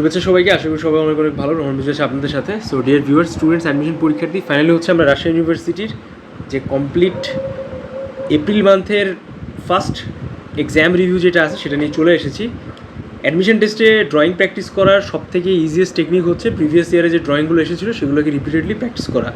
শুভেচ্ছা সবাইকে, আশা করি সবাই অনেক অনেক ভালো রহমান আছে আপনাদের সাথে। So dear viewer students admission পরীক্ষার্থী ফাইনালি হচ্ছে আমরা রাজশাহী ইউনিভার্সিটির যে কমপ্লিট এপ্রিল মান্থের ফার্স্ট এক্সাম রিভিউ যেটা আছে, সেটা নিয়ে চলে এসেছি। অ্যাডমিশন টেস্টে ড্রয়িং প্র্যাকটিস করার সব থেকে ইজিয়েস্ট টেকনিক হচ্ছে প্রিভিয়াস ইয়ারে যে ড্রয়িংগুলো এসেছিল, সেগুলোকে রিপিটেডলি প্র্যাকটিস করা।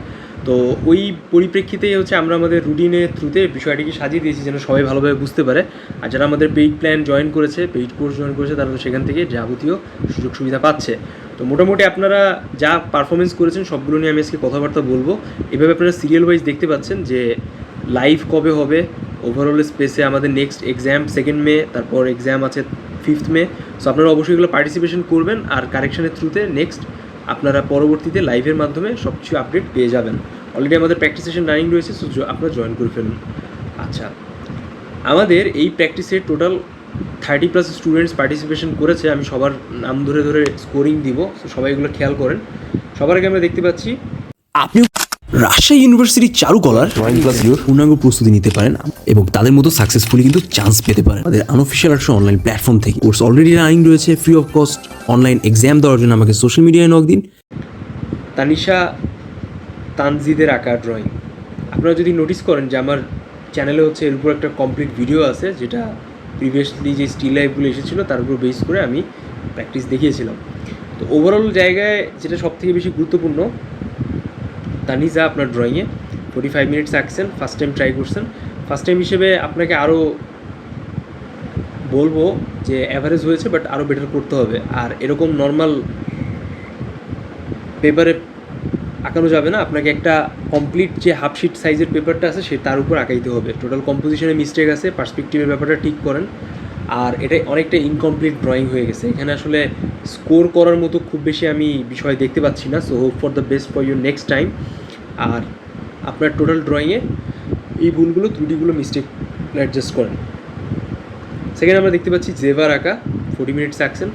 তো ওই পরিপ্রেক্ষিতেই হচ্ছে আমরা আমাদের রুটিনের থ্রুতে বিষয়টিকে সাজিয়ে দিয়েছি যেন সবাই ভালোভাবে বুঝতে পারে। আর যারা আমাদের পেইড প্ল্যান জয়েন করেছে পেইড কোর্স জয়েন করেছে, তারা তো সেখান থেকে যাবতীয় সুযোগ সুবিধা পাচ্ছে। তো মোটামুটি আপনারা যা পারফরমেন্স করেছেন, সবগুলো নিয়ে আমি আজকে কথাবার্তা বলব। এভাবে আপনারা সিরিয়াল ওয়াইজ দেখতে পাচ্ছেন যে লাইভ কবে হবে ওভারঅল স্পেসে আমাদের নেক্সট এক্সাম সেকেন্ড মে তারপর এক্সাম আছে ফিফথ মে সো আপনারা অবশ্যই এগুলো পার্টিসিপেশন করবেন আর কারেকশানের থ্রুতে নেক্সট আপনারা পরবর্তীতে লাইভের মাধ্যমে সব কিছু আপডেট পেয়ে যাবেন। অলরেডি আমাদের প্র্যাকটিস সেশন রানিং রয়েছে সো আপনারা জয়েন করে ফেলুন। আচ্ছা আমাদের এই প্র্যাকটিসে total thirty plus students participation করেছে, আমি সবার নাম ধরে ধরে স্কোরিং দিব সবাই এগুলো খেয়াল করেন। সবার আগে আমরা দেখতে পাচ্ছি আপনিও রাজশাহী ইউনিভার্সিটির চারুকলার ড্রয়িং ক্লাসগুলোর পূর্ণাঙ্গ প্রস্তুতি নিতে পারেন এবং তাদের মতো সাকসেসফুলি কিন্তু চান্স পেতে পারেন। আমাদের আনঅফিসিয়াল আর্টস অনলাইন প্ল্যাটফর্ম থেকে। কোর্স অলরেডি রানিং রয়েছে free of cost online exam দেওয়ার জন্য আমাকে সোশ্যাল মিডিয়ায় নক দিন। তানিশা তানজিদের আঁকা ড্রয়িং আপনারা যদি নোটিস করেন যে আমার চ্যানেলে হচ্ছে এর উপর একটা কমপ্লিট ভিডিও আছে যেটা প্রিভিয়াসলি যে স্টিল লাইফগুলো এসেছিল তার উপর বেস করে আমি প্র্যাকটিস দেখিয়েছিলাম। তো ওভারঅল জায়গায় যেটা সব থেকে বেশি গুরুত্বপূর্ণ তানিজা আপনার ড্রয়িংয়ে ফোর্টি ফাইভ মিনিটস আঁকছেন ফার্স্ট টাইম ট্রাই করছেন। ফার্স্ট টাইম হিসেবে আপনাকে আরও বলব যে অ্যাভারেজ হয়েছে বাট আরও বেটার করতে হবে। আর এরকম নর্মাল পেপারে আঁকানো যাবে না। আপনাকে একটা কমপ্লিট যে হাফ শিট সাইজের পেপারটা আছে, সে তার উপর আঁকাইতে হবে। টোটাল কম্পোজিশনে মিস্টেক আছে পার্সপেক্টিভের ব্যাপারটা ঠিক করেন। আর এটা অনেকটা ইনকমপ্লিট ড্রয়িং হয়ে গেছে। এখানে আসলে স্কোর করার মতো খুব বেশি আমি বিষয় দেখতে পাচ্ছি না so hope for the best for your next time আর আপনার টোটাল ড্রয়িংয়ে এই ভুলগুলো, ত্রুটিগুলো মিস্টেক অ্যাডজাস্ট করেন। সেকেন্ড আমরা দেখতে পাচ্ছি জেভার আঁকা ফোর্টি মিনিটস আঁকছেন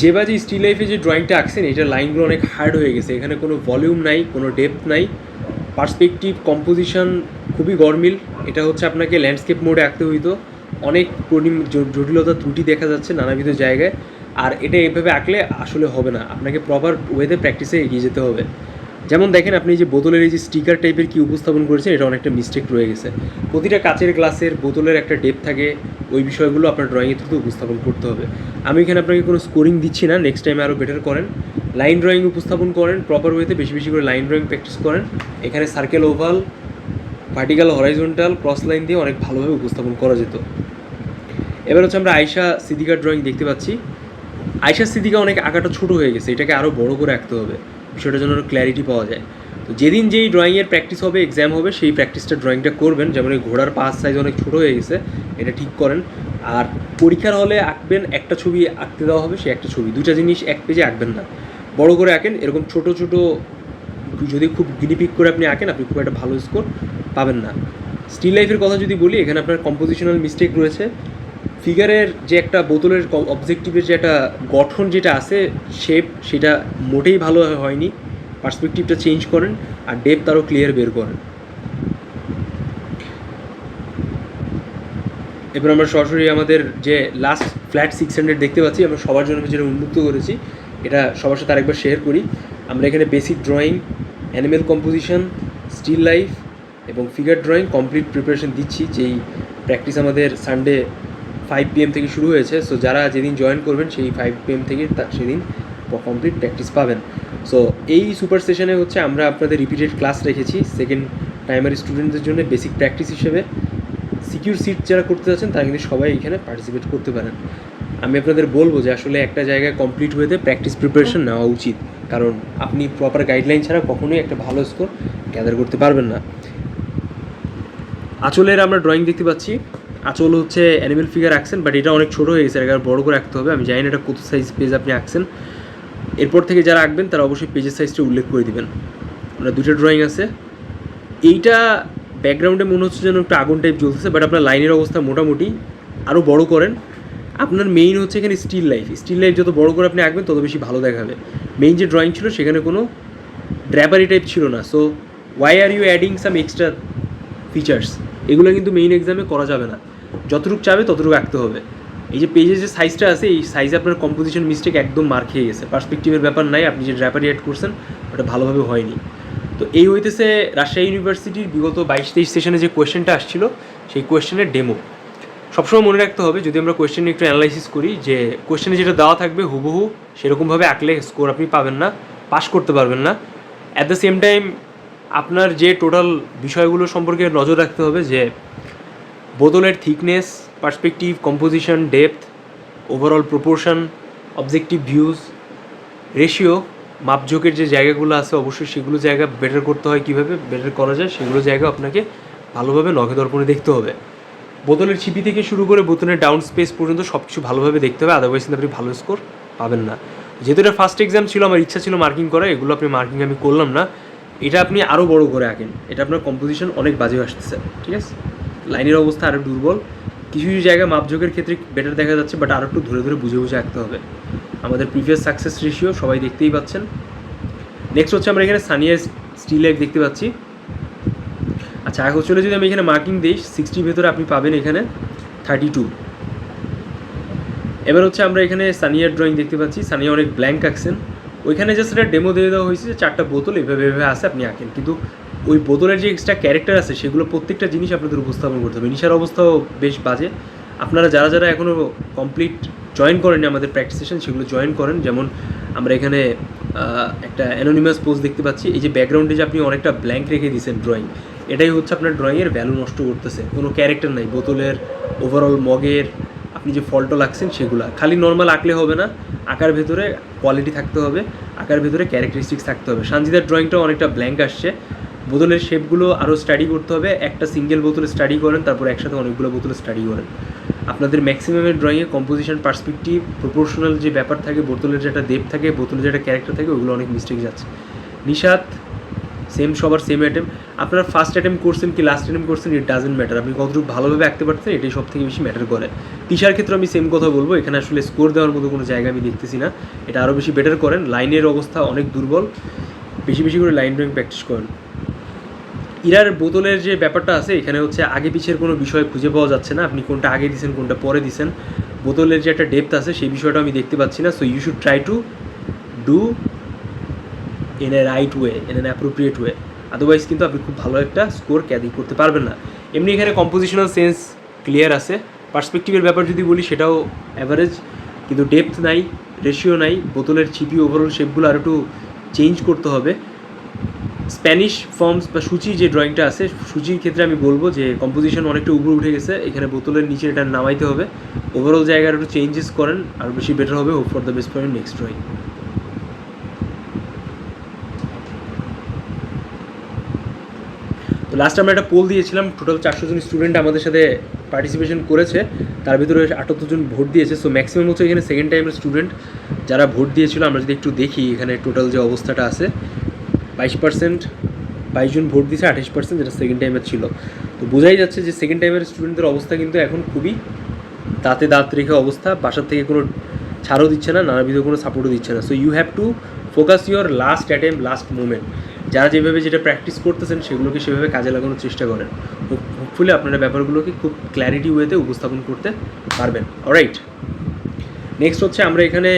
যে বা যে স্টিল লাইফে যে ড্রয়িংটা আঁকছেন, এটা লাইনগুলো অনেক হার্ড হয়ে গেছে। এখানে কোনো ভলিউম নাই, কোনো ডেপথ নাই। পার্সপেক্টিভ কম্পোজিশন খুবই গরমিল। এটা হচ্ছে আপনাকে ল্যান্ডস্কেপ মোডে আঁকতে হইতো। অনেক জটিলতা ত্রুটি দেখা যাচ্ছে নানাবিধ জায়গায়। আর এটা এভাবে আঁকলে আসলে হবে না। আপনাকে প্রপার ওয়েতে প্র্যাকটিসে এগিয়ে যেতে হবে। যেমন দেখেন, আপনি যে বোতলের এই যে স্টিকার টাইপের কি উপস্থাপন করেছেন, এটা অনেকটা মিস্টেক রয়ে গেছে। প্রতিটা কাচের গ্লাসের বোতলের একটা ডেপ থাকে, ওই বিষয়গুলো আপনার ড্রয়িংয়ের থ্রুতে উপস্থাপন করতে হবে। আমি এখানে আপনাকে কোনো স্কোরিং দিচ্ছি না নেক্সট টাইমে আরও বেটার করেন। লাইন ড্রয়িং উপস্থাপন করেন প্রপার ওয়েতে বেশি বেশি করে লাইন ড্রয়িং প্র্যাকটিস করেন। এখানে circle oval vertical horizontal cross line দিয়ে অনেক ভালোভাবে উপস্থাপন করা যেত। এবার হচ্ছে আমরা আয়শা সিদ্দিকার ড্রয়িং দেখতে পাচ্ছি। আয়শা সিদ্দিকা অনেক আঁকাটা ছোটো হয়ে গেছে, এটাকে আরও বড় করে আঁকতে হবে বিষয়টার জন্য ক্ল্যারিটি পাওয়া যায়। তো যেদিন যেই ড্রয়িংয়ের প্র্যাকটিস হবে এক্সাম হবে, সেই প্র্যাকটিসটা ড্রয়িংটা করবেন, যেমন এই ঘোড়ার পাঁচ সাইজ অনেক ছোটো হয়ে গেছে, এটা ঠিক করেন। আর পরীক্ষার হলে আঁকবেন, একটা ছবি আঁকতে দেওয়া হবে সে একটা ছবি দুটা জিনিস এক পেজে আঁকবেন না। বড় করে আঁকেন, এরকম ছোট ছোট, যদি খুব গিনিপিক করে আপনি আঁকেন, আপনি খুব একটা ভালো স্কোর পাবেন না। স্টিল লাইফের কথা যদি বলি, এখানে আপনার কম্পোজিশনাল মিস্টেক রয়েছে ফিগারের যে একটা বোতলের অবজেক্টিভের যে একটা গঠন যেটা আছে শেপ সেটা মোটেই ভালো হয়নি। পার্সপেক্টিভটা চেঞ্জ করেন আর ডেপথ আরও ক্লিয়ার বের করেন। এবার আমরা সরাসরি আমাদের যে লাস্ট ফ্ল্যাট সিক্স হান্ড্রেড দেখতে পাচ্ছি, আমরা সবার জন্য যেটা উন্মুক্ত করেছি, এটা সবার সাথে আরেকবার শেয়ার করি। আমরা এখানে basic drawing animal composition still life এবং ফিগার ড্রয়িং কমপ্লিট প্রিপারেশন দিচ্ছি। যেই প্র্যাকটিস আমাদের সানডে ফাইভ পিএম থেকে শুরু হয়েছে। সো যারা যেদিন জয়েন করবেন, সেই ফাইভ পিএম থেকে তা- সেদিন কমপ্লিট প্র্যাকটিস পাবেন। সো এই সুপার সেশনে হচ্ছে আমরা আপনাদের রিপিটেড ক্লাস রেখেছি। সেকেন্ড প্রাইমারি স্টুডেন্টদের জন্য বেসিক প্র্যাকটিস হিসেবে। সিকিউর সিট যারা করতে যাচ্ছেন, তারা কিন্তু সবাই এখানে পার্টিসিপেট করতে পারেন। আমি আপনাদের বলব যে আসলে একটা জায়গায় কমপ্লিট ওয়েতে প্র্যাকটিস প্রিপারেশন নেওয়া উচিত। কারণ আপনি প্রপার গাইডলাইন ছাড়া কখনোই একটা ভালো স্কোর গ্যাদার করতে পারবেন না। আঁচলের আমরা ড্রয়িং দেখতে পাচ্ছি। আঁচল হচ্ছে অ্যানিমেল ফিগার আঁকছেন বাট এটা অনেক ছোটো হয়ে গেছে এটা বড় করে আঁকতে হবে। আমি জানি না এটা কত সাইজ পেজ আপনি আঁকছেন। এরপর থেকে যারা আঁকবেন, তারা অবশ্যই পেজের সাইজটা উল্লেখ করে দেবেন। আমরা দুটো ড্রয়িং আছে। এইটা ব্যাকগ্রাউন্ডে মনে হচ্ছে যেন একটু আগুন টাইপ জ্বলতেছে বাট আপনার লাইনের অবস্থা মোটামুটি আরও বড় করেন। আপনার মেইন হচ্ছে এখানে স্টিল লাইফ স্টিল লাইফ যত বড় করে আপনি আঁকবেন, তত বেশি ভালো দেখাবে। মেইন যে ড্রয়িং ছিল, সেখানে কোনো ড্র্যাপারি টাইপ ছিল না। So why are you adding some extra features এগুলো কিন্তু মেইন এক্সামে করা যাবে না। যতটুকু চাবে ততটুকু আঁকতে হবে। এই যে পেজের যে সাইজটা আছে, এই সাইজে আপনার কম্পোজিশন মিস্টেক একদম মার খেয়ে গেছে। পার্সপেক্টিভের ব্যাপার নাই, আপনি যে ড্র্যাপারি অ্যাড করছেন, ওটা ভালোভাবে হয়নি। তো এই হইতেছে রাজশাহী ইউনিভার্সিটির বিগত বাইশ তেইশ সেশনে যে কোয়েশ্চেনটা আসছিল, সেই কোয়েশ্চেনের ডেমো সবসময় মনে রাখতে হবে, যদি আমরা কোয়েশ্চেন একটু অ্যানালাইসিস করি, যে কোয়েশ্চেনে যেটা দেওয়া থাকবে, হুবহু সেরকমভাবে আঁকলে স্কোর আপনি পাবেন না পাস করতে পারবেন না। অ্যাট দ্য সেম টাইম আপনার যে টোটাল বিষয়গুলো সম্পর্কে নজর রাখতে হবে, যে বোতলের thickness perspective composition depth overall proportion objective views ratio মাপঝোঁকের যে জায়গাগুলো আছে অবশ্যই সেগুলো জায়গা বেটার করতে হয় কীভাবে? বেটার করা যায়, সেগুলো জায়গা আপনাকে ভালোভাবে নখে দর্পণে দেখতে হবে। বোতলের ছিপি থেকে শুরু করে বোতলের ডাউন স্পেস পর্যন্ত সব কিছু ভালোভাবে দেখতে হবে আদারওয়াইজ কিন্তু আপনি ভালো স্কোর পাবেন না। যেহেতু এটা ফার্স্ট এক্সাম ছিল, আমার ইচ্ছা ছিল মার্কিং করা, এগুলো আপনি মার্কিং আমি করলাম না। এটা আপনি আরও বড় করে আঁকেন। এটা আপনার কম্পোজিশন অনেক বাজে আসতেছে, ঠিক আছে? লাইনের অবস্থা আরও দুর্বল। কিছু কিছু জায়গায় মাপযোগের ক্ষেত্রে বেটার দেখা যাচ্ছে বাট আরও একটু ধরে ধরে বুঝে বুঝে আঁকতে হবে। আমাদের প্রিভিয়াস সাকসেস রেশিও সবাই দেখতেই পাচ্ছেন। নেক্সট হচ্ছে আমরা এখানে সানিয়ার স্টিল লাইফ দেখতে পাচ্ছি। আচ্ছা এখন চলে যদি আমি এখানে মার্কিং দিই সিক্সটির ভেতরে আপনি পাবেন এখানে থার্টি টু এবার হচ্ছে আমরা এখানে সানিয়ার ড্রয়িং দেখতে পাচ্ছি। সানিয়া অনেক ব্ল্যাঙ্ক আঁকছেন। ওইখানে জাস্ট একটা ডেমো দিয়ে দেওয়া হয়েছে যে চারটা বোতল এভাবে এভাবে আসে আপনি আঁকেন। কিন্তু ওই বোতলের যে এক্সট্রা ক্যারেক্টার আছে, সেগুলো প্রত্যেকটা জিনিস আপনাদের উপস্থাপন করতে হবে। নিশার অবস্থাও বেশ বাজে। আপনারা যারা যারা এখনও কমপ্লিট জয়েন করেনি আমাদের প্র্যাকটিস সেশন সেগুলো জয়েন করেন। যেমন আমরা এখানে একটা অ্যানোনিমাস পোজ দেখতে পাচ্ছি। এই যে ব্যাকগ্রাউন্ডে যে আপনি অনেকটা ব্ল্যাঙ্ক রেখে দিয়েছেন ড্রয়িং এটাই হচ্ছে আপনার ড্রয়িংয়ের ভ্যালু নষ্ট করতেছে। কোনো ক্যারেক্টার নাই। বোতলের ওভারঅল মগের, আপনি যে ফলটা লাগছেন, সেগুলো। খালি নর্মাল আঁকলে হবে না। আঁকার ভেতরে কোয়ালিটি থাকতে হবে। আঁকার ভেতরে ক্যারেক্টারিস্টিক্স থাকতে হবে। সানজিদার ড্রয়িংটাও অনেকটা ব্ল্যাঙ্ক আসছে। বোতলের শেপগুলো আরও স্টাডি করতে হবে। একটা সিঙ্গেল বোতলে স্টাডি করেন, তারপর একসাথে অনেকগুলো বোতলে স্টাডি করেন। আপনাদের ম্যাক্সিমামের ড্রয়িংয়ে কম্পোজিশন পার্সপেক্টিভ প্রপোর্শনাল যে ব্যাপার থাকে, বোতলের যেটা দেব থাকে, বোতলের যেটা ক্যারেক্টার থাকে ওগুলো অনেক মিস্টেক যাচ্ছে। নিশাত সেম সবার সেম অ্যাটেম আপনারা ফার্স্ট অ্যাটেম্প করছেন কি লাস্ট অ্যাটেম্প করছেন ইট ডাজেন্ট ম্যাটার আপনি কতটুকু ভালোভাবে আঁকতে পারছেন, এটাই সব থেকে বেশি ম্যাটার করে। তিশার ক্ষেত্রে আমি সেম কথা বলব, এখানে আসলে স্কোর দেওয়ার মতো কোনো জায়গা আমি দেখতেছি না। এটা আরও বেশি বেটার করেন। লাইনের অবস্থা অনেক দুর্বল। বেশি বেশি করে লাইন ড্রয়িং প্র্যাকটিস করেন। ইরার বোতলের যে ব্যাপারটা আছে, এখানে হচ্ছে আগে পিছের কোনো বিষয় খুঁজে পাওয়া যাচ্ছে না। আপনি কোনটা আগে দিছেন, কোনটা পরে দিছেন। বোতলের যে একটা ডেপথ আছে, সেই বিষয়টা আমি দেখতে পাচ্ছি না। So you should try to do in a right way in an appropriate way otherwise কিন্তু আপনি খুব ভালো একটা স্কোর ক্যাদি করতে পারবেন না। এমনি এখানে কম্পোজিশনাল সেন্স ক্লিয়ার আছে। পার্সপেক্টিভের ব্যাপার যদি বলি, সেটাও অ্যাভারেজ কিন্তু ডেপথ নাই রেশিও নাই। বোতলের চিপি ওভারঅল শেপগুলো আর একটু চেঞ্জ করতে হবে। স্প্যানিশ ফর্মস বা সূচি যে ড্রয়িংটা আছে, সূচির ক্ষেত্রে আমি বলব যে কম্পোজিশন অনেকটা উপরে উঠে গেছে। এখানে বোতলের নিচে এটা নামাইতে হবে। ওভারঅল জায়গায় একটু চেঞ্জেস করেন, আর বেশি বেটার হবে for the best for next drawing তো লাস্ট আমরা একটা পোল দিয়েছিলাম টোটাল চারশো জন স্টুডেন্ট আমাদের সাথে পার্টিসিপেশন করেছে। তার ভিতরে আটাত্তর জন ভোট দিয়েছে। সো ম্যাক্সিমাম হচ্ছে এখানে সেকেন্ড টাইমের স্টুডেন্ট যারা ভোট দিয়েছিল, আমরা যদি একটু দেখি এখানে টোটাল যে অবস্থাটা আছে। বাইশ পার্সেন্ট বাইশ জন ভোট দিয়েছে, আঠাশ পার্সেন্ট যেটা সেকেন্ড টাইমের ছিল। তো বোঝাই যাচ্ছে যে সেকেন্ড টাইমের স্টুডেন্টদের অবস্থা কিন্তু এখন খুবই দাঁতে দাঁত রেখে অবস্থা, বাসার থেকে কোনো ছাড়ও দিচ্ছে না, নানাবিধ কোনো সাপোর্টও দিচ্ছে না। So you have to focus your last attempt last moment যারা যেভাবে যেটা প্র্যাকটিস করতেছেন, সেগুলোকে সেভাবে কাজে লাগানোর চেষ্টা করেন। হোপফুলি আপনারা ব্যাপারগুলোকে খুব ক্ল্যারিটি ওয়েতে উপস্থাপন করতে পারবেন। অলরাইট নেক্সট হচ্ছে আমরা এখানে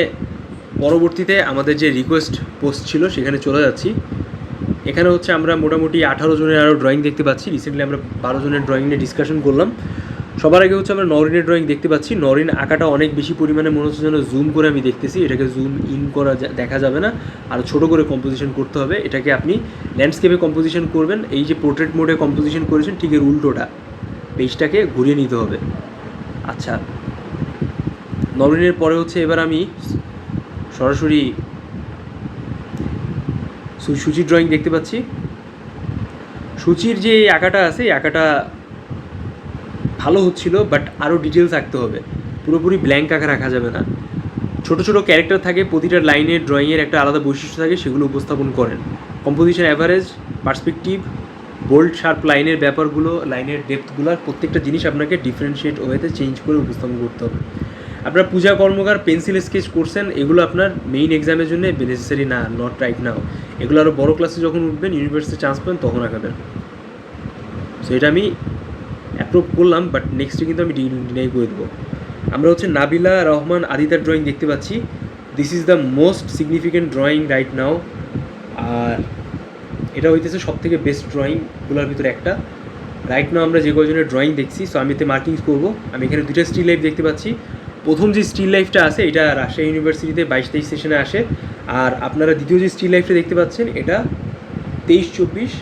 পরবর্তীতে আমাদের যে রিকোয়েস্ট পোস্ট ছিল, সেখানে চলে যাচ্ছি। এখানে হচ্ছে আমরা মোটামুটি আঠারো জনের আরও ড্রয়িং দেখতে পাচ্ছি। রিসেন্টলি আমরা বারো জনের ড্রয়িং নিয়ে ডিসকাশন করলাম। সবার আগে হচ্ছে আমরা নরিনের ড্রয়িং দেখতে পাচ্ছি। নরিন আঁকাটা অনেক বেশি পরিমাণে মনে হচ্ছে যেন জুম করে আমি দেখতেছি। এটাকে জুম ইন করা দেখা যাবে না। আর ছোট করে কম্পোজিশন করতে হবে। এটাকে আপনি ল্যান্ডস্কেপে কম্পোজিশন করবেন। এই যে পোর্ট্রেট মোডে কম্পোজিশন করেছেন, ঠিক এর উল্টোটা। পেজটাকে ঘুরিয়ে নিতে হবে। আচ্ছা। নরিনের পরে হচ্ছে এবার আমি সরাসরি সূচির ড্রয়িং দেখতে পাচ্ছি। সুচির যে আঁকাটা আছে, এই আঁকাটা ভালো হচ্ছিল বাট আরও ডিটেলস আঁকতে হবে। পুরোপুরি ব্ল্যাঙ্ক আঁকা রাখা যাবে না। ছোট ছোট ক্যারেক্টার থাকে, প্রতিটা লাইনের ড্রয়িংয়ের একটা আলাদা বৈশিষ্ট্য থাকে, সেগুলো উপস্থাপন করেন। Composition average perspective bold sharp লাইনের ব্যাপারগুলো লাইনের ডেপথগুলো প্রত্যেকটা জিনিস আপনাকে ডিফারেন্সিয়েট ওয়েতে চেঞ্জ করে উপস্থাপন করতে হবে। আপনার পূজা কর্মকার পেন্সিল স্কেচ করছেন, এগুলো আপনার মেইন এক্সামের জন্য নেসেসারি না নট রাইট নাও এগুলো আরও বড় ক্লাসে যখন উঠবেন ইউনিভার্সিটি চান্স পাবেন, তখন আঁকাবেন। সো এটা আমি অ্যাপ্রুভ করলাম বাট নেক্সটে কিন্তু আমি ডিনাই করে দেবো। আমরা হচ্ছে নাবিলা, রহমান, আদিতার ড্রয়িং দেখতে পাচ্ছি। This is the most significant drawing right now আর এটা হইতেছে সব থেকে বেস্ট ড্রয়িংগুলোর ভিতরে একটা। রাইট নাও আমরা যে কয়জনের ড্রয়িং দেখছি সো আমি এতে মার্কিংস করব। আমি এখানে দুইটা স্টিল লাইফ দেখতে পাচ্ছি। প্রথম যে স্টিল লাইফটা আছে, এটা রাজশাহী ইউনিভার্সিটিতে বাইশ তেইশ সেশনে আসে। আর আপনারা দ্বিতীয় যে স্টিল লাইফটা দেখতে পাচ্ছেন, এটা তেইশ চব্বিশ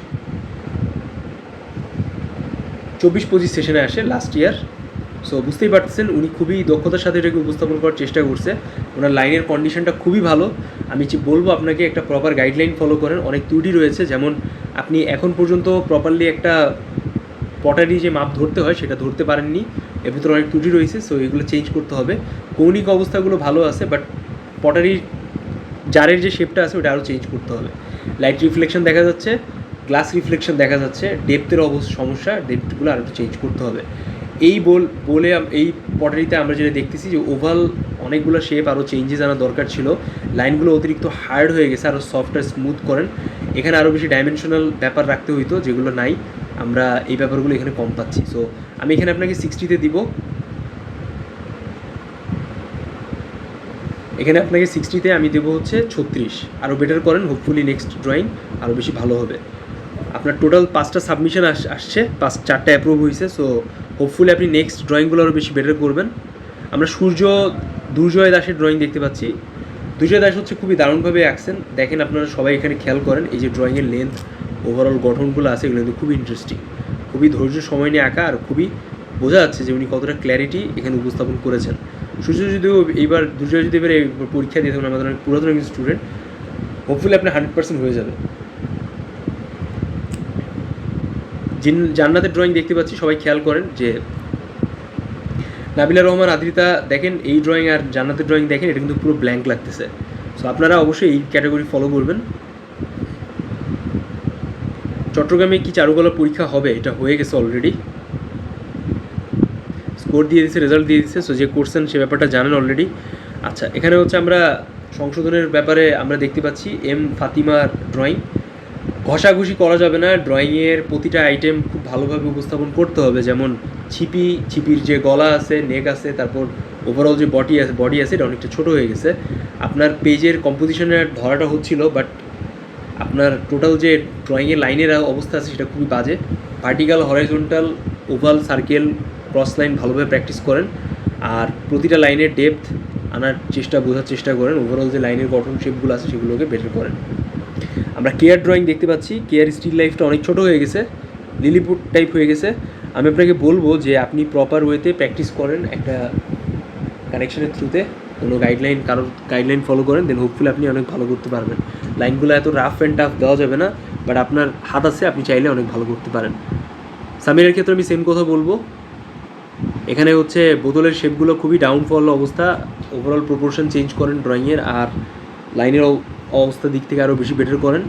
চব্বিশ পঁচিশ সেশনে আসে লাস্ট ইয়ার সো বুঝতেই পারতেছেন, উনি খুবই দক্ষতার সাথে এটাকে উপস্থাপন করার চেষ্টা করছে। ওনার লাইনের কন্ডিশনটা খুবই ভালো। আমি বলব আপনাকে, একটা প্রপার গাইডলাইন ফলো করেন। অনেক ত্রুটি রয়েছে, যেমন আপনি এখন পর্যন্ত প্রপারলি একটা পটারি যে মাপ ধরতে হয়, সেটা ধরতে পারেননি। এর ভিতরে অনেক ত্রুটি রয়েছে সো এগুলো চেঞ্জ করতে হবে। কৌণিক অবস্থাগুলো ভালো আছে বাট পটারির জারের যে শেপটা আছে, ওটা আরও চেঞ্জ করতে হবে। লাইট রিফ্লেকশন দেখা যাচ্ছে গ্লাস রিফ্লেকশন দেখা যাচ্ছে ডেপথের অবস্থা সমস্যা ডেপথগুলো আরও চেঞ্জ করতে হবে। এই বল, বলে এই পটারিতে আমরা যেটা দেখতেছি যে ওভাল অনেকগুলো শেপ আরও চেঞ্জেস আনা দরকার ছিল। লাইনগুলো অতিরিক্ত হার্ড হয়ে গেছে আরও সফট আর স্মুথ করেন। এখানে আরও বেশি ডাইমেনশনাল ব্যাপার রাখতে হইতো, যেগুলো নাই। আমরা এই ব্যাপারগুলো এখানে কম পাচ্ছি। সো আমি এখানে আপনাকে সিক্সটিতে দিব। এখানে আপনাকে সিক্সটিতে আমি দেবো হচ্ছে ছত্রিশ। আরও বেটার করেন হোপফুলি নেক্সট ড্রয়িং আরও বেশি ভালো হবে। আপনার টোটাল পাঁচটা সাবমিশন আসছে, পাঁচ, চারটা অ্যাপ্রুভ হয়েছে সো হোপফুলি আপনি নেক্সট ড্রয়িংগুলো আরও বেশি বেটার করবেন। আমরা সূর্য, দুর্জয় দাসের ড্রয়িং দেখতে পাচ্ছি। দুর্জয় দাস হচ্ছে খুবই দারুণভাবে আঁকছেন দেখেন আপনারা সবাই এখানে খেয়াল করেন, এই যে ড্রয়িংয়ের লেন্থ ওভারঅল গঠনগুলো আছে, এগুলো কিন্তু খুবই ইন্টারেস্টিং খুবই ধৈর্য সময় নিয়ে আঁকা আর খুবই বোঝা যাচ্ছে যে উনি কতটা ক্ল্যারিটি এখানে উপস্থাপন করেছেন। সূর্য যদিও এইবার দুর্জয় যদি এবার পরীক্ষা দিয়ে থাকুন আমাদের অনেক পুরাতন একজন স্টুডেন্ট হোপফুলি আপনি হান্ড্রেড পার্সেন্ট হয়ে যাবে জিন জান্নাতের ড্রয়িং দেখতে পাচ্ছি, সবাই খেয়াল করেন যে নাবিলা রহমান, আদ্রিতা দেখেন, এই ড্রয়িং আর জান্নাতের ড্রয়িং দেখেন, এটা কিন্তু পুরো ব্ল্যাঙ্ক লাগতেছে। সো আপনারা অবশ্যই এই ক্যাটাগরি ফলো করবেন। চট্টগ্রামে কি চারুকলা পরীক্ষা হবে? এটা হয়ে গেছে অলরেডি স্কোর দিয়ে দিয়েছে রেজাল্ট দিয়ে দিয়েছে সো যে করছেন সে ব্যাপারটা জানেন অলরেডি আচ্ছা এখানে হচ্ছে আমরা সংশোধনের ব্যাপারে আমরা দেখতে পাচ্ছি এম ফাতিমার ড্রয়িং ঘষাঘষি করা যাবে না ড্রয়িংয়ের প্রতিটা আইটেম খুব ভালোভাবে উপস্থাপন করতে হবে, যেমন ছিপি, ছিপির যে গলা আছে নেক আছে, তারপর ওভারঅল যে বডি আছে বডি আছে এটা অনেকটা ছোটো হয়ে গেছে। আপনার পেজের কম্পোজিশনের ধরাটা হচ্ছিল বাট আপনার টোটাল যে ড্রয়িংয়ের লাইনের অবস্থা আছে, সেটা খুবই বাজে। Vertical horizontal oval circle cross line ভালোভাবে প্র্যাকটিস করেন। আর প্রতিটা লাইনের ডেপথ আনার চেষ্টা, বোঝার চেষ্টা করেন। ওভারঅল যে লাইনের গঠন শেপগুলো আছে সেগুলোকে বেটার করেন। আমরা কেয়ার ড্রয়িং দেখতে পাচ্ছি। কেয়ার স্টিল লাইফটা অনেক ছোট হয়ে গেছে। লিলিপুট টাইপ হয়ে গেছে। আমি আপনাকে বলব যে আপনি প্রপার ওয়েতে প্র্যাকটিস করেন একটা কানেকশনের থ্রুতে কোনো গাইডলাইন কারোর গাইডলাইন ফলো করেন দেন হোপফুলি আপনি অনেক ভালো করতে পারবেন। লাইনগুলো এত রাফ অ্যান্ড টাফ দেওয়া যাবে না বাট আপনার হাত আছে, আপনি চাইলে অনেক ভালো করতে পারেন। সামিরের ক্ষেত্রে আমি সেম কথা বলব। এখানে হচ্ছে বোতলের শেপগুলো খুবই ডাউনফল অবস্থা। ওভারঅল প্রপোর্শন চেঞ্জ করেন ড্রয়িংয়ের আর লাইনের অবস্থা দিক থেকে আরও বেশি বেটার করেন।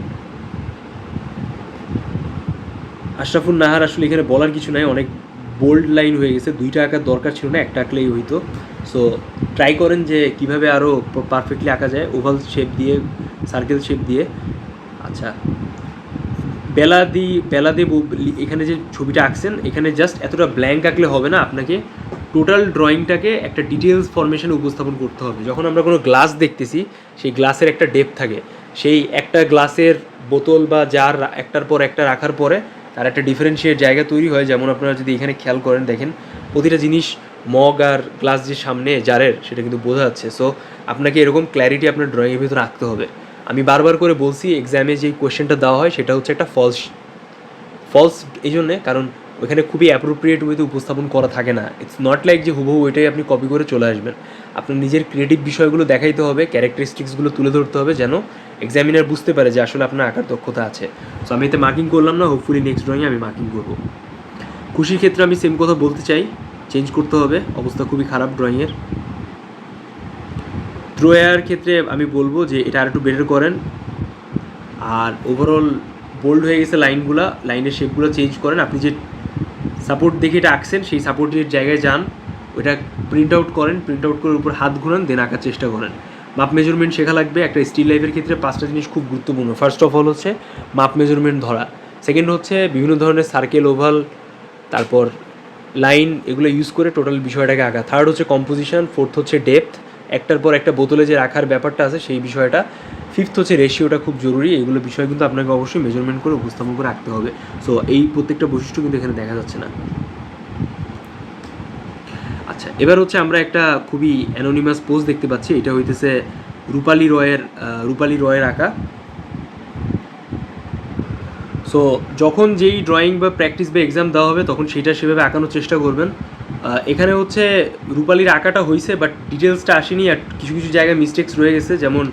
আশরাফুল নাহার আসলে এখানে বলার কিছু নাই, অনেক বোল্ড লাইন হয়ে গেছে। দুইটা আঁকার দরকার ছিল না, একটা আঁকলেই হইতো। সো ট্রাই করেন যে কীভাবে আরও পারফেক্টলি আঁকা যায় ওভাল শেপ দিয়ে সার্কেল শেপ দিয়ে। আচ্ছা বেলা দি বেলা দেব এখানে যে ছবিটা আঁকছেন, এখানে জাস্ট এতটা ব্ল্যাঙ্ক আঁকলে হবে না, আপনাকে টোটাল ড্রয়িংটাকে একটা ডিটেলস ফরমেশনে উপস্থাপন করতে হবে। যখন আমরা কোনো গ্লাস দেখতেছি, সেই গ্লাসের একটা ডেপ থাকে। সেই একটা গ্লাসের বোতল বা জার একটার পর একটা রাখার পরে তার একটা ডিফারেন্সিয়েট জায়গা তৈরি হয়। যেমন আপনারা যদি এখানে খেয়াল করেন, দেখেন প্রতিটা জিনিস মগ আর গ্লাস যে সামনে জারের সেটা কিন্তু বোঝা যাচ্ছে। সো আপনাকে এরকম ক্ল্যারিটি আপনার ড্রয়িংয়ের ভিতরে রাখতে হবে। আমি বারবার করে বলছি এক্সামে যে কোয়েশ্চেনটা দেওয়া হয়, সেটা হচ্ছে একটা ফলস ফলস এই জন্যে কারণ ওইখানে খুবই অ্যাপ্রোপ্রিয়েট ওয়েতে উপস্থাপন করা থাকে না। ইটস নট লাইক যে হুবহু ওইটাই আপনি কপি করে চলে আসবেন। আপনার নিজের ক্রিয়েটিভ বিষয়গুলো দেখাইতে হবে ক্যারেক্টারিস্টিক্সগুলো তুলে ধরতে হবে, যেন এক্সামিনার বুঝতে পারে যে আসলে আপনার আঁকার দক্ষতা আছে। সো আমি এতে মার্কিং করলাম না হোপফুলি নেক্সট ড্রয়িংয়ে আমি মার্কিং করব। খুশির ক্ষেত্রে আমি সেম কথা বলতে চাই চেঞ্জ করতে হবে, অবস্থা খুবই খারাপ ড্রয়িংয়ের ড্রয়ার ক্ষেত্রে আমি বলব যে এটা আর একটু বেটার করেন। আর ওভারঅল বোল্ড হয়ে গেছে লাইনগুলো লাইনের শেপগুলো চেঞ্জ করেন। আপনি যে সাপোর্ট দেখে এটা আঁকছেন, সেই সাপোর্টের জায়গায় যান। ওটা প্রিন্ট আউট করেন প্রিন্ট আউট করে উপর হাত ঘুরান দেন আঁকার চেষ্টা করেন। মাপ মেজারমেন্ট শেখা লাগবে। একটা স্টিল লাইফের ক্ষেত্রে পাঁচটা জিনিস খুব গুরুত্বপূর্ণ। ফার্স্ট অফ অল হচ্ছে মাপ মেজারমেন্ট ধরা। সেকেন্ড হচ্ছে বিভিন্ন ধরনের সার্কেল ওভাল তারপর লাইন এগুলো ইউজ করে টোটাল বিষয়টাকে আঁকা। থার্ড হচ্ছে কম্পোজিশন ফোর্থ হচ্ছে ডেপথ একটার পর একটা বোতলে যে রাখার ব্যাপারটা আছে, সেই বিষয়টা। ফিফথ হচ্ছে রেশিওটা খুব জরুরি, এগুলো বিষয় কিন্তু আপনাকে অবশ্যই মেজারমেন্ট করে উপস্থাপন করে রাখতে হবে। সো এই প্রত্যেকটা বৈশিষ্ট্য কিন্তু এখানে দেখা যাচ্ছে না। আচ্ছা এবার হচ্ছে আমরা একটা খুবই অ্যানোনিমাস পোজ দেখতে পাচ্ছি, এটা হইতেছে রূপালী রয়ের রূপালী রয়ের আঁকা। সো যখন যেই ড্রয়িং বা প্র্যাকটিস বা এক্সাম দেওয়া হবে, তখন সেটা সেভাবে আঁকানোর চেষ্টা করবেন। এখানে হচ্ছে রূপালীর আঁকাটা হয়েছে বাট ডিটেলসটা আসেনি আর কিছু কিছু জায়গায় মিস্টেক্স রয়ে গেছে। যেমন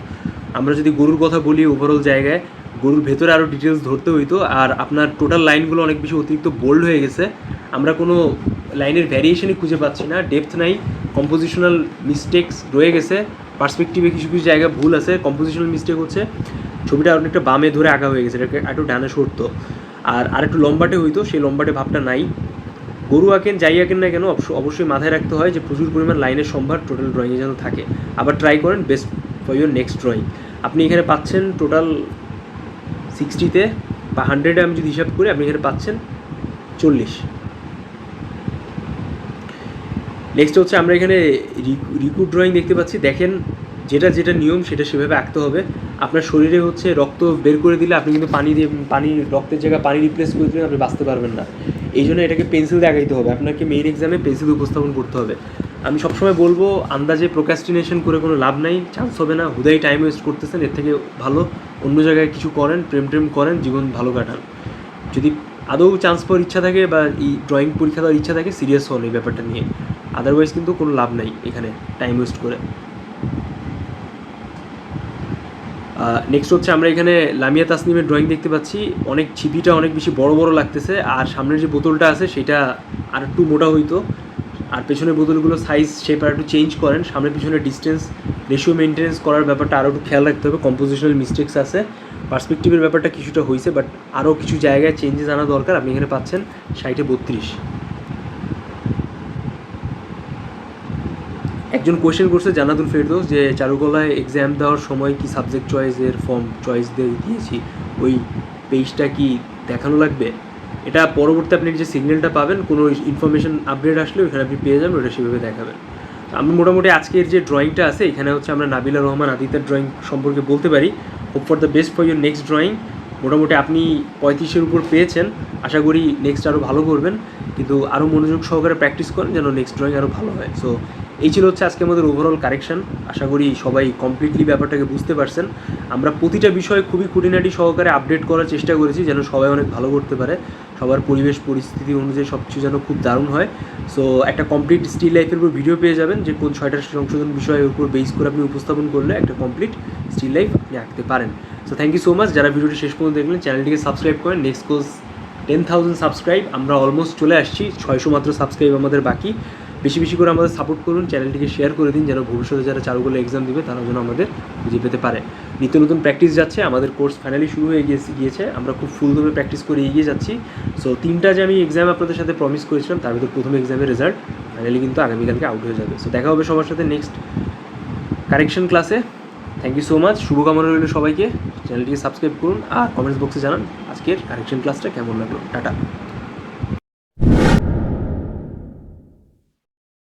আমরা যদি গরুর কথা বলি ওভারঅল জায়গায়, গরুর ভেতরে আরও ডিটেলস ধরতে হইতো আর আপনার টোটাল লাইনগুলো অনেক বেশি অতিরিক্ত বোল্ড হয়ে গেছে। আমরা কোনো লাইনের ভ্যারিয়েশনই খুঁজে পাচ্ছি না ডেপথ নাই কম্পোজিশনাল মিস্টেক্স রয়ে গেছে পার্সপেক্টিভে কিছু কিছু জায়গায় ভুল আছে কম্পোজিশনাল মিস্টেক হচ্ছে। ছবিটা অনেকটা বামে ধরে আঁকা হয়ে গেছে, এটাকে একটু ডানে সরতো। আর আরেকটু লম্বাটে হইতো, সেই লম্বাটে ভাবটা নাই। গরু আঁকেন, যাই আঁকেন না কেন, অবশ্য- অবশ্যই মাথায় রাখতে হয় যে প্রচুর পরিমাণ লাইনের সম্ভার টোটাল ড্রয়িংয়ে যেন থাকে। আবার ট্রাই করেন best for your next drawing আপনি এখানে পাচ্ছেন টোটাল সিক্সটিতে বা হান্ড্রেডে আমি যদি হিসাব করি, আপনি এখানে পাচ্ছেন চল্লিশ। নেক্সট হচ্ছে আমরা এখানে রিকু ড্রয়িং দেখতে পাচ্ছি। দেখেন, যেটা যেটা নিয়ম, সেটা সেভাবে আঁকতে হবে। আপনার শরীরে হচ্ছে রক্ত বের করে দিলে আপনি কিন্তু পানি দিয়ে পানি রক্তের জায়গায় পানি রিপ্লেস করে দিলে আপনি বাঁচতে পারবেন না। এই জন্য এটাকে পেন্সিল দিয়ে আগাইতে হবে। আপনাকে মেইন এক্সামে পেন্সিল উপস্থাপন করতে হবে। আমি সবসময় বলব, আন্দাজে প্রোক্রাস্টিনেশন করে কোনো লাভ নাই চান্স হবে না, হুদাই টাইম ওয়েস্ট করতেছেন, এর থেকে ভালো। অন্য জায়গায় কিছু করেন, প্রেম প্রেম করেন, জীবন ভালো কাটান। যদি আদৌ চান্স পাওয়ার ইচ্ছা থাকে বা এই ড্রয়িং পরীক্ষা দেওয়ার ইচ্ছা থাকে সিরিয়াস হন এই ব্যাপারটা নিয়ে। আদারওয়াইজ কিন্তু কোনো লাভ নাই এখানে টাইম ওয়েস্ট করে। নেক্সট হচ্ছে আমরা এখানে লামিয়া তাসনিমের ড্রয়িং দেখতে পাচ্ছি। অনেক ছিপিটা অনেক বেশি বড় বড় লাগতেছে। আর সামনের যে বোতলটা আছে, সেটা আর একটু মোটা হইতো। আর পেছনের বোতলগুলো সাইজ শেপ আর একটু চেঞ্জ করেন। সামনে পিছনে ডিস্টেন্স রেশিও মেনটেন্স করার ব্যাপারটা আরও একটু খেয়াল রাখতে হবে। কম্পোজিশনাল মিস্টেক্স আছে। পার্সপেক্টিভের ব্যাপারটা কিছুটা হয়েছে বাট আরও কিছু জায়গায় চেঞ্জেস আনা দরকার। আপনি এখানে পাচ্ছেন ষাটে বত্রিশ। একজন কোয়েশ্চেন করছে জানাতুল ফেরদৌস যে চারুকলায় এক্সাম দেওয়ার সময় কি সাবজেক্ট চয়েসের ফর্ম চয়েস দিয়ে দিয়েছি? ওই পেজটা কি দেখানো লাগবে? এটা পরবর্তী আপনি যে সিগন্যালটা পাবেন, কোনো ইনফরমেশন আপডেট আসলে ওইখানে আপনি পেয়ে যাবেন ওটা সেভাবে দেখাবেন। আমি মোটামুটি আজকের যে ড্রয়িংটা আছে, এখানে হচ্ছে আমরা নাবিলা রহমান আদিত্যের ড্রয়িং সম্পর্কে বলতে পারি। Hope for the best for your next drawing মোটামুটি আপনি পঁয়ত্রিশের উপর পেয়েছেন। আশা করি নেক্সট আরও ভালো করবেন। কিন্তু আরও মনোযোগ সহকারে প্র্যাকটিস করেন যেন নেক্সট ড্রয়িং আরও ভালো হয়। সো এই ছিল হচ্ছে আজকে আমাদের ওভারঅল কারেকশন আশা করি সবাই কমপ্লিটলি ব্যাপারটাকে বুঝতে পারছেন। আমরা প্রতিটা বিষয়ে খুবই খুঁটিনাটি সহকারে আপডেট করার চেষ্টা করেছি, যেন সবাই অনেক ভালো করতে পারে। সবার পরিবেশ, পরিস্থিতি অনুযায়ী সব কিছু যেন খুব দারুণ হয়। সো একটা কমপ্লিট স্টিল লাইফের উপর ভিডিও পেয়ে যাবেন, যে কোন ছয়টা সংশোধন বিষয়ের উপর বেস করে আপনি উপস্থাপন করলে একটা কমপ্লিট স্টিল লাইফ আপনি আঁকতে পারেন। So thank you so much যারা ভিডিওটি শেষ পর্যন্ত দেখলেন, চ্যানেলটিকে সাবস্ক্রাইব করেন। Next course ten thousand subscribe আমরা অলমোস্ট চলে আসছি। ছয়শো মাত্র সাবস্ক্রাইব আমাদের বাকি। বেশি বেশি করে আমাদের সাপোর্ট করুন চ্যানেলটিকে শেয়ার করে দিন, যেন ভবিষ্যতে যারা চারুগুলো এক্সাম দিবে তারা যেন আমাদের খুঁজে পেতে পারে। নিত্য নতুন প্র্যাকটিস যাচ্ছে, আমাদের কোর্স ফাইনালি শুরু হয়ে গিয়েছে গিয়েছে। আমরা খুব ফুলভাবে প্র্যাকটিস করে এগিয়ে যাচ্ছি। সো তিনটা যে আমি এক্সাম আপনাদের সাথে প্রমিস করেছিলাম, তার ভিতর প্রথম এক্সামের রেজাল্ট ফাইনালি কিন্তু আগামীকালকে আউট হয়ে যাবে। সো দেখা হবে সবার সাথে নেক্সট কারেকশন ক্লাসে থ্যাংক ইউ সো মাচ শুভকামনা রইল সবাইকে। চ্যানেলটিকে সাবস্ক্রাইব করুন, আর কমেন্টস বক্সে জানান আজকের কারেকশন ক্লাসটা কেমন লাগল। টাটা।